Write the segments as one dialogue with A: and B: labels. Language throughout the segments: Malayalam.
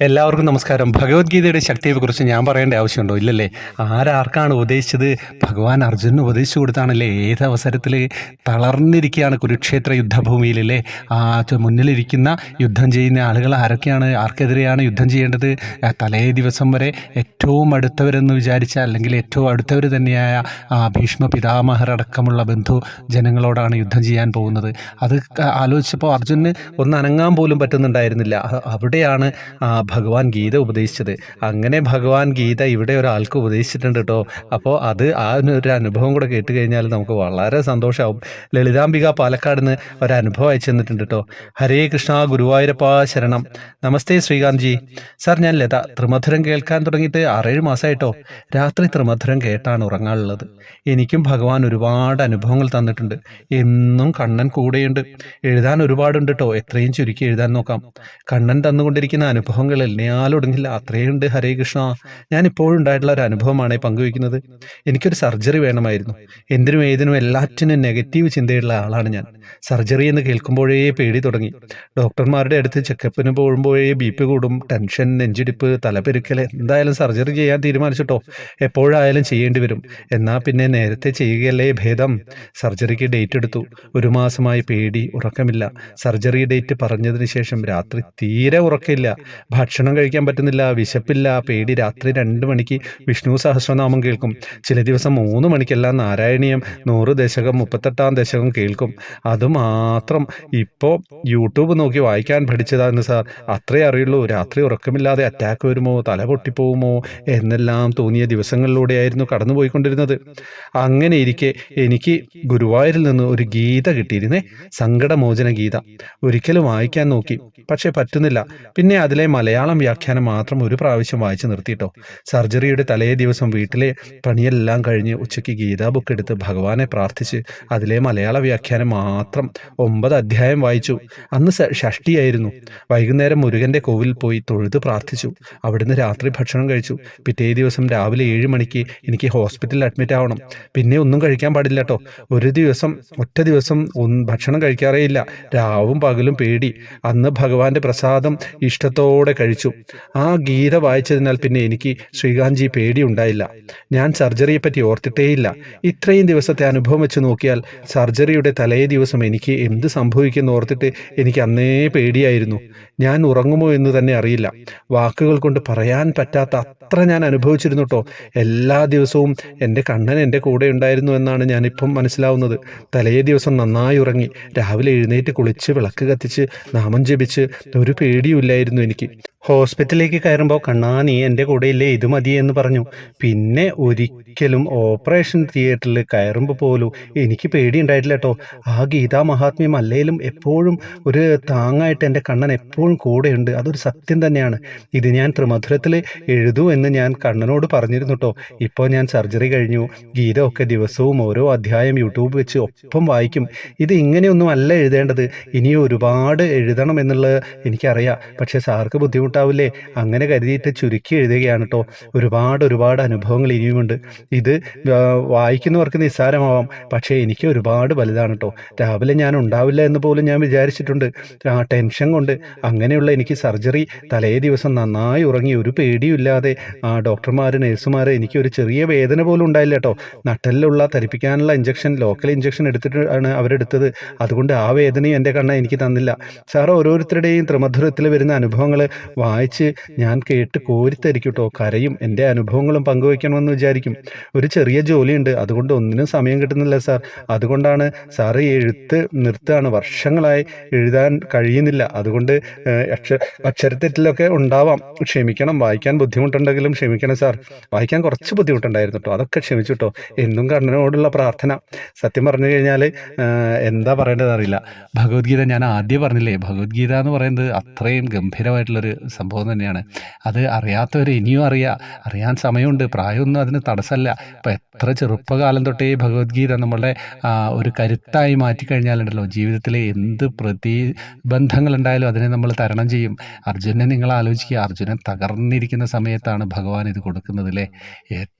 A: എല്ലാവർക്കും നമസ്കാരം. ഭഗവത്ഗീതയുടെ ശക്തിയെക്കുറിച്ച് ഞാൻ പറയേണ്ട ആവശ്യമുണ്ടോ? ഇല്ലല്ലേ? ആരാർക്കാണ് ഉപദേശിച്ചത്? ഭഗവാൻ അർജുനന് ഉപദേശിച്ചു കൊടുത്താണല്ലേ? ഏത് അവസരത്തിൽ തളർന്നിരിക്കുകയാണ് കുരുക്ഷേത്ര യുദ്ധഭൂമിയിലല്ലേ? ആ മുന്നിലിരിക്കുന്ന യുദ്ധം ചെയ്യുന്ന ആളുകൾ ആരൊക്കെയാണ്? ആർക്കെതിരെയാണ് യുദ്ധം ചെയ്യേണ്ടത്? തലേ ദിവസം വരെ ഏറ്റവും അടുത്തവരെന്ന് വിചാരിച്ച അല്ലെങ്കിൽ ഏറ്റവും അടുത്തവർ തന്നെയായ ആ ഭീഷ്മ പിതാമഹരടക്കമുള്ള ബന്ധു ജനങ്ങളോടാണ് യുദ്ധം ചെയ്യാൻ പോകുന്നത്. അത് ആലോചിച്ചപ്പോൾ അർജുനന് ഒന്ന് അനങ്ങാൻ പോലും പറ്റുന്നുണ്ടായിരുന്നില്ല. അവിടെയാണ് ഭഗവാൻ ഗീത ഉപദേശിച്ചത്. അങ്ങനെ ഭഗവാൻ ഗീത ഇവിടെ ഒരാൾക്ക് ഉപദേശിച്ചിട്ടുണ്ട് കേട്ടോ അപ്പോൾ അത് ആ ഒരു അനുഭവം കൂടെ കേട്ട് കഴിഞ്ഞാൽ നമുക്ക് വളരെ സന്തോഷമാവും ലളിതാംബിക പാലക്കാട് നിന്ന് ഒരനുഭവം അയച്ചു തന്നിട്ടുണ്ട് കേട്ടോ ഹരേ കൃഷ്ണ ഗുരുവായൂരപ്പ ശരണം. നമസ്തേ ശ്രീകാന്ത് ജി സാർ ഞാൻ ലത. ത്രിമധുരം കേൾക്കാൻ തുടങ്ങിയിട്ട് ആറേഴ് മാസമായിട്ടോ രാത്രി ത്രിമധുരം കേട്ടാണ് ഉറങ്ങാനുള്ളത്. എനിക്കും ഭഗവാൻ ഒരുപാട് അനുഭവങ്ങൾ തന്നിട്ടുണ്ട്. എന്നും കണ്ണൻ കൂടെയുണ്ട്. എഴുതാൻ ഒരുപാടുണ്ട് കേട്ടോ എത്രയും ചുരുക്കി എഴുതാൻ നോക്കാം. കണ്ണൻ തന്നുകൊണ്ടിരിക്കുന്ന അനുഭവങ്ങൾ എണ്ണയാലൊടുങ്ങില്ല അത്രയുണ്ട്. ഹരേ കൃഷ്ണ. ഞാൻ ഇപ്പോഴും ഉണ്ടായിട്ടുള്ള ഒരു അനുഭവമാണ് പങ്കുവയ്ക്കുന്നത്. എനിക്കൊരു സർജറി വേണമായിരുന്നു. എന്തിനും ഏതിനും എല്ലാറ്റിനും നെഗറ്റീവ് ചിന്തയുള്ള ആളാണ് ഞാൻ. സർജറി എന്ന് കേൾക്കുമ്പോഴേ പേടി തുടങ്ങി. ഡോക്ടർമാരുടെ അടുത്ത് ചെക്കപ്പിന് പോകുമ്പോഴേ ബി പി കൂടും. ടെൻഷൻ നെഞ്ചിടിപ്പ് തലപെരുക്കൽ എന്തായാലും സർജറി ചെയ്യാൻ തീരുമാനിച്ചിട്ടോ? എപ്പോഴായാലും ചെയ്യേണ്ടി വരും. എന്നാൽ പിന്നെ നേരത്തെ ചെയ്യുകയല്ലേ ഭേദം. സർജറിക്ക് ഡേറ്റ് എടുത്തു. ഒരു മാസമായി പേടി ഉറക്കമില്ല. സർജറി ഡേറ്റ് പറഞ്ഞതിന് ശേഷം രാത്രി തീരെ ഉറക്കമില്ല. ഭക്ഷണം കഴിക്കാൻ പറ്റുന്നില്ല വിശപ്പില്ല പേടി. രാത്രി രണ്ട് മണിക്ക് വിഷ്ണു സഹസ്രനാമം കേൾക്കും. ചില ദിവസം മൂന്ന് മണിക്കെല്ലാം നാരായണീയം നൂറ് ദശകം മുപ്പത്തെട്ടാം ദശകം കേൾക്കും. അതുമാത്രം ഇപ്പോൾ യൂട്യൂബ് നോക്കി വായിക്കാൻ പഠിച്ചതാണ് സാർ. അത്രേ അറിയുള്ളൂ. രാത്രി ഉറക്കമില്ലാതെ അറ്റാക്ക് വരുമോ തല പൊട്ടിപ്പോകുമോ എന്നെല്ലാം തോന്നിയ ദിവസങ്ങളിലൂടെയായിരുന്നു കടന്നുപോയിക്കൊണ്ടിരുന്നത്. അങ്ങനെ ഇരിക്കെ എനിക്ക് ഗുരുവായൂരിൽ നിന്ന് ഒരു ഗീത കിട്ടിയിരുന്നേ. സങ്കടമോചന ഗീത. ഒരിക്കലും വായിക്കാൻ നോക്കി. പക്ഷെ പറ്റുന്നില്ല. പിന്നെ അതിലെ മലയാളം വ്യാഖ്യാനം മാത്രം ഒരു പ്രാവശ്യം വായിച്ചു നിർത്തിയിട്ടോ. സർജറിയുടെ തലേ ദിവസം വീട്ടിലെ പണിയെല്ലാം കഴിഞ്ഞ് ഉച്ചയ്ക്ക് ഗീതാ ബുക്ക് എടുത്ത് ഭഗവാനെ പ്രാർത്ഥിച്ച് അതിലെ മലയാള വ്യാഖ്യാനം മാത്രം ഒമ്പത് അധ്യായം വായിച്ചു. അന്ന് ഷഷ്ടിയായിരുന്നു. വൈകുന്നേരം മുരുകന്റെ കോവിൽ പോയി തൊഴുത് പ്രാർത്ഥിച്ചു. അവിടുന്ന് രാത്രി ഭക്ഷണം കഴിച്ചു. പിറ്റേ ദിവസം രാവിലെ ഏഴ് മണിക്ക് എനിക്ക് ഹോസ്പിറ്റലിൽ അഡ്മിറ്റ് ആവണം. പിന്നെ ഒന്നും കഴിക്കാൻ പാടില്ല കേട്ടോ ഒരു ദിവസം ഒറ്റ ദിവസം ഭക്ഷണം കഴിക്കാറേ ഇല്ല. രാവും പകലും പേടി. അന്ന് ഭഗവാന്റെ പ്രസാദം ഇഷ്ടത്തോടെ കഴിച്ചു. ആ ഗീത വായിച്ചതിനാൽ പിന്നെ എനിക്ക് ശ്രീകാന്ത്ജി പേടി ഉണ്ടായില്ല ഞാൻ സർജറിയെ പറ്റി ഓർത്തിട്ടേയില്ല. ഇത്രയും ദിവസത്തെ അനുഭവം വെച്ച് നോക്കിയാൽ സർജറിയുടെ തലേ ദിവസം എനിക്ക് എന്ത് സംഭവിക്കുമെന്ന് ഓർത്തിട്ട് എനിക്ക് അന്നേ പേടിയായിരുന്നു. ഞാൻ ഉറങ്ങുമോ എന്ന് തന്നെ അറിയില്ല. വാക്കുകൾ കൊണ്ട് പറയാൻ പറ്റാത്ത അത്ര ഞാൻ അനുഭവിച്ചിരുന്നു കേട്ടോ എല്ലാ ദിവസവും എന്റെ കണ്ണൻ എന്റെ കൂടെ ഉണ്ടായിരുന്നു എന്നാണ് ഞാനിപ്പം മനസ്സിലാവുന്നത്. തലേ ദിവസം നന്നായി ഉറങ്ങി രാവിലെ എഴുന്നേറ്റ് കുളിച്ച് വിളക്ക് കത്തിച്ച് നാമം ജപിച്ച് ഒരു പേടിയുമില്ലായിരുന്നു എനിക്ക്. ഹോസ്പിറ്റലിലേക്ക് കയറുമ്പോൾ കണ്ണാ നീ എന്റെ കൂടെയില്ലേ ഇത് മതി എന്ന് പറഞ്ഞു. പിന്നെ ഒരിക്കലും ഓപ്പറേഷൻ തിയേറ്ററിൽ കയറുമ്പോൾ പോലും എനിക്ക് പേടിയുണ്ടായിട്ടില്ല കേട്ടോ. ആ ഗീതാ മഹാത്മ്യം അല്ലേലും എപ്പോഴും ഒരു താങ്ങായിട്ട് എന്റെ കണ്ണൻ എപ്പോഴും കൂടെയുണ്ട്. അതൊരു സത്യം തന്നെയാണ്. ഇത് ഞാൻ ത്രിമധുരത്തിൽ എഴുതൂ എന്ന് ഞാൻ കണ്ണനോട് പറഞ്ഞിരുന്നു കേട്ടോ. ഇപ്പോൾ ഞാൻ സർജറി കഴിഞ്ഞു. ഗീത ഒക്കെ ദിവസവും ഓരോ അധ്യായം യൂട്യൂബ് വെച്ച് ഒപ്പം വായിക്കും. ഇത് ഇങ്ങനെയൊന്നും അല്ല എഴുതേണ്ടത്. ഇനി ഒരുപാട് എഴുതണം എന്നുള്ളത് എനിക്കറിയാം. പക്ഷേ സാർക്ക് ബുദ്ധിമുട്ടാവില്ലേ അങ്ങനെ കരുതിയിട്ട് ചുരുക്കി എഴുതുകയാണ് കേട്ടോ ഒരുപാട് ഒരുപാട് അനുഭവങ്ങൾ ഇനിയുമുണ്ട്. ഇത് വായിക്കുന്നവർക്ക് നിസ്സാരമാവാം. പക്ഷേ എനിക്ക് ഒരുപാട് വലുതാണ് കേട്ടോ രാവിലെ ഞാൻ ഉണ്ടാവില്ല എന്ന് പോലും ഞാൻ വിചാരിച്ചിട്ടുണ്ട്. ആ ടെൻഷൻ കൊണ്ട് അങ്ങനെയുള്ള എനിക്ക് സർജറി തലേ ദിവസം നന്നായി ഉറങ്ങി ഒരു പേടിയുമില്ലാതെ ആ ഡോക്ടർമാർ നഴ്സുമാർ എനിക്ക് ഒരു ചെറിയ വേദന പോലും ഉണ്ടായില്ല കേട്ടോ നട്ടലിലുള്ള തരിപ്പിക്കാനുള്ള ഇഞ്ചക്ഷൻ ലോക്കൽ ഇഞ്ചക്ഷൻ എടുത്തിട്ടാണ് അവരെടുത്തത്. അതുകൊണ്ട് ആ വേദനയും എന്റെ കണ്ണ എനിക്ക് തന്നില്ല. സാർ ഓരോരുത്തരുടെയും ത്രിമധുരത്തിൽ വരുന്ന അനുഭവങ്ങൾ വായിച്ച് ഞാൻ കേട്ട് കോരിത്തരിക്കും കേട്ടോ കരയും. എന്റെ അനുഭവങ്ങളും പങ്കുവയ്ക്കണമെന്ന് വിചാരിക്കും. ഒരു ചെറിയ ജോലിയുണ്ട്. അതുകൊണ്ട് ഒന്നിനും സമയം കിട്ടുന്നില്ല സാർ. അതുകൊണ്ടാണ് സാറ് എഴുത്ത് നിർത്തുകയാണ് വർഷങ്ങളായി എഴുതാൻ കഴിയുന്നില്ല. അതുകൊണ്ട് ഏഹ്, അക്ഷ അക്ഷരത്തെറ്റിലൊക്കെ ഉണ്ടാവാം. ക്ഷമിക്കണം. വായിക്കാൻ ബുദ്ധിമുട്ടുണ്ടെങ്കിലും ക്ഷമിക്കണം സാർ. വായിക്കാൻ കുറച്ച് ബുദ്ധിമുട്ടുണ്ടായിരുന്നു കേട്ടോ അതൊക്കെ ക്ഷമിച്ചു കേട്ടോ എന്നും കണ്ണനോടുള്ള പ്രാർത്ഥന. സത്യം പറഞ്ഞു കഴിഞ്ഞാൽ എന്താ പറയേണ്ടത് അറിയില്ല ഭഗവത്ഗീത ഞാൻ ആദ്യം പറഞ്ഞില്ലേ? ഭഗവത്ഗീത എന്ന് പറയുന്നത് അത്രയും ഗംഭീരമായിട്ടുള്ളൊരു സംഭവം തന്നെയാണ്. അത് അറിയാത്തവർ ഇനിയും അറിയാം. അറിയാൻ സമയമുണ്ട്. പ്രായമൊന്നും അതിന് തടസ്സമല്ല ഇപ്പം എത്ര ചെറുപ്പകാലം തൊട്ടേ ഭഗവത്ഗീത നമ്മളുടെ ഒരു കരുത്തായി മാറ്റിക്കഴിഞ്ഞാലുണ്ടല്ലോ. ജീവിതത്തിലെ എന്ത് പ്രതിബന്ധങ്ങളുണ്ടായാലും അതിനെ നമ്മൾ തരണം ചെയ്യും. അർജുനെ നിങ്ങൾ ആലോചിക്കുക അർജുനൻ തകർന്നിരിക്കുന്ന സമയത്താണ് ഭഗവാൻ ഇത് കൊടുക്കുന്നത് അല്ലേ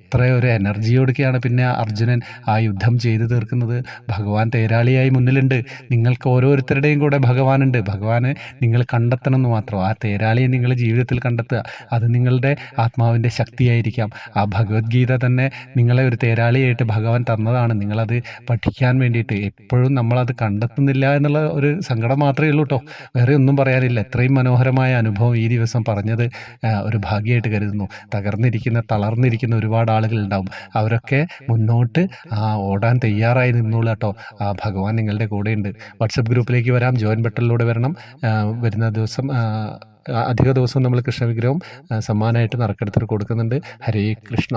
A: എത്ര ഒരു എനർജിയോടൊക്കെയാണ് പിന്നെ അർജുനൻ ആ യുദ്ധം ചെയ്തു തീർക്കുന്നത് ഭഗവാൻ തേരാളിയായി മുന്നിലുണ്ട്. നിങ്ങൾക്ക് ഓരോരുത്തരുടെയും കൂടെ ഭഗവാനുണ്ട്. ഭഗവാന് നിങ്ങൾ കണ്ടെത്തണം എന്ന് മാത്രം. ആ തേരാളിയെ നിങ്ങൾ ജീവിതത്തിൽ കണ്ടെത്തുക. അത് നിങ്ങളുടെ ആത്മാവിന്റെ ശക്തിയായിരിക്കാം. ആ ഭഗവത്ഗീത തന്നെ നിങ്ങളെ ഒരു തേരാളിയായിട്ട് ഭഗവാൻ തന്നതാണ്. നിങ്ങളത് പഠിക്കാൻ വേണ്ടിയിട്ട്. എപ്പോഴും നമ്മളത് കണ്ടെത്തുന്നില്ല എന്നുള്ള ഒരു സങ്കടം മാത്രമേ ഉള്ളൂ കേട്ടോ. വേറെ ഒന്നും പറയാനില്ല. എത്രയും മനോഹരമായ അനുഭവം ഈ ദിവസം പറഞ്ഞത് ഒരു ഭാഗ്യമായിട്ട് കരുതുന്നു. തകർന്നിരിക്കുന്ന തളർന്നിരിക്കുന്ന ഒരുപാട് ആളുകൾ ഉണ്ടാവും അവരൊക്കെ മുന്നോട്ട് ഓടാൻ തയ്യാറായി നിന്നോളൂ കേട്ടോ. ആ ഭഗവാൻ നിങ്ങളുടെ കൂടെയുണ്ട്. വാട്സപ്പ് ഗ്രൂപ്പിലേക്ക് വരാം. ജോയിൻ ബട്ടണിലൂടെ വരണം. വരുന്ന ദിവസം അധിക ദിവസം നമ്മൾ കൃഷ്ണവിഗ്രഹം സമ്മാനമായിട്ട് നറുക്കെടുത്തിട്ട് കൊടുക്കുന്നുണ്ട്. ഹരേ കൃഷ്ണ.